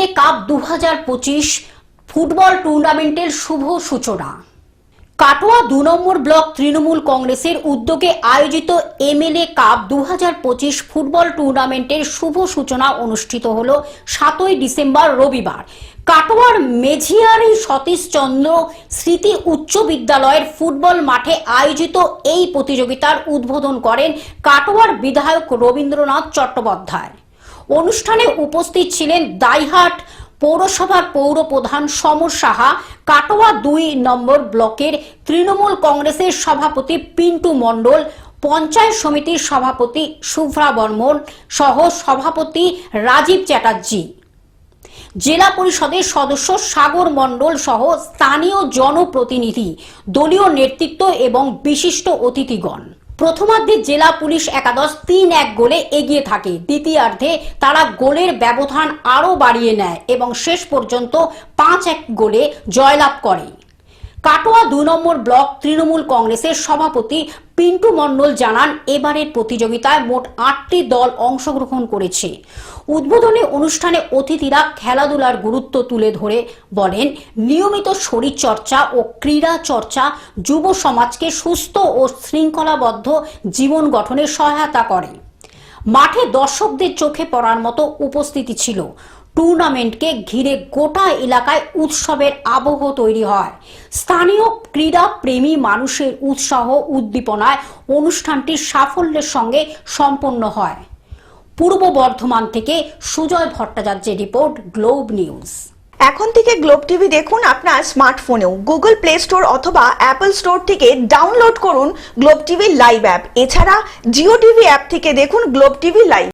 MLA cup দু হাজার পঁচিশ ফুটবল টুর্নামেন্টের শুভ সূচনা। কাটোয়া দু নম্বর ব্লক তৃণমূল কংগ্রেসের উদ্যোগে আয়োজিত এমএলএ কাপ দু হাজার পঁচিশ ফুটবল টুর্নামেন্টের শুভ সূচনা অনুষ্ঠিত হল সাতই ডিসেম্বর রবিবার। কাটোয়ার মেঝিয়ারি সতীশচন্দ্র স্মৃতি উচ্চ বিদ্যালয়ের ফুটবল মাঠে আয়োজিত এই প্রতিযোগিতার উদ্বোধন করেন কাটোয়ার বিধায়ক রবীন্দ্রনাথ চট্টোপাধ্যায়। অনুষ্ঠানে উপস্থিত ছিলেন দাইহাট পৌরসভার পৌর প্রধান সমর সাহা, কাটোয়া দুই নম্বর ব্লকের তৃণমূল কংগ্রেসের সভাপতি পিন্টু মণ্ডল, পঞ্চায়েত সমিতির সভাপতি শুভ্রা বর্মন সহ সভাপতি রাজীব চ্যাটার্জি। জেলা পরিষদের সদস্য সাগর মণ্ডল সহ স্থানীয় জনপ্রতিনিধি, দলীয় নেতৃত্ব এবং বিশিষ্ট অতিথিগণ। প্রথমার্ধে জেলা পুলিশ একাদশ তিন এক গোলে এগিয়ে থাকে। দ্বিতীয়ার্ধে তারা গোলের ব্যবধান আরও বাড়িয়ে নেয় এবং শেষ পর্যন্ত পাঁচ এক গোলে জয়লাভ করে। কাটোয়া দু নম্বর ব্লক তৃণমূল কংগ্রেসের সভাপতি পিন্টু মণ্ডল জানান, এবারের প্রতিযোগিতায় মোট আটটি দল অংশগ্রহণ করেছে। উদ্বোধনী অনুষ্ঠানে অতিথিরা খেলাধুলার গুরুত্ব তুলে ধরে বলেন, নিয়মিত শরীরচর্চা ও ক্রীড়া চর্চা যুব সমাজকে সুস্থ ও শৃঙ্খলাবদ্ধ জীবন গঠনে সহায়তা করে। মাঠে দর্শকদের চোখে পড়ার মতো উপস্থিতি ছিল। টুর্নামেন্টকে ঘিরে গোটা এলাকায় উৎসবের আবহ তৈরি হয়। স্থানীয় ক্রীড়া প্রেমী মানুষের উৎসাহ উদ্দীপনায় অনুষ্ঠানটি সাফল্যের সঙ্গে সম্পন্ন হয়। পূর্ব বর্ধমান থেকে সুজয় ভট্টাচার্যের রিপোর্ট, গ্লোব নিউজ। এখন থেকে গ্লোব টিভি দেখুন আপনার স্মার্টফোনেও। গুগল প্লে স্টোর অথবা অ্যাপল স্টোর থেকে ডাউনলোড করুন গ্লোব টিভি লাইভ অ্যাপ। এছাড়া জিও টিভি অ্যাপ থেকে দেখুন গ্লোব টিভি লাইভ।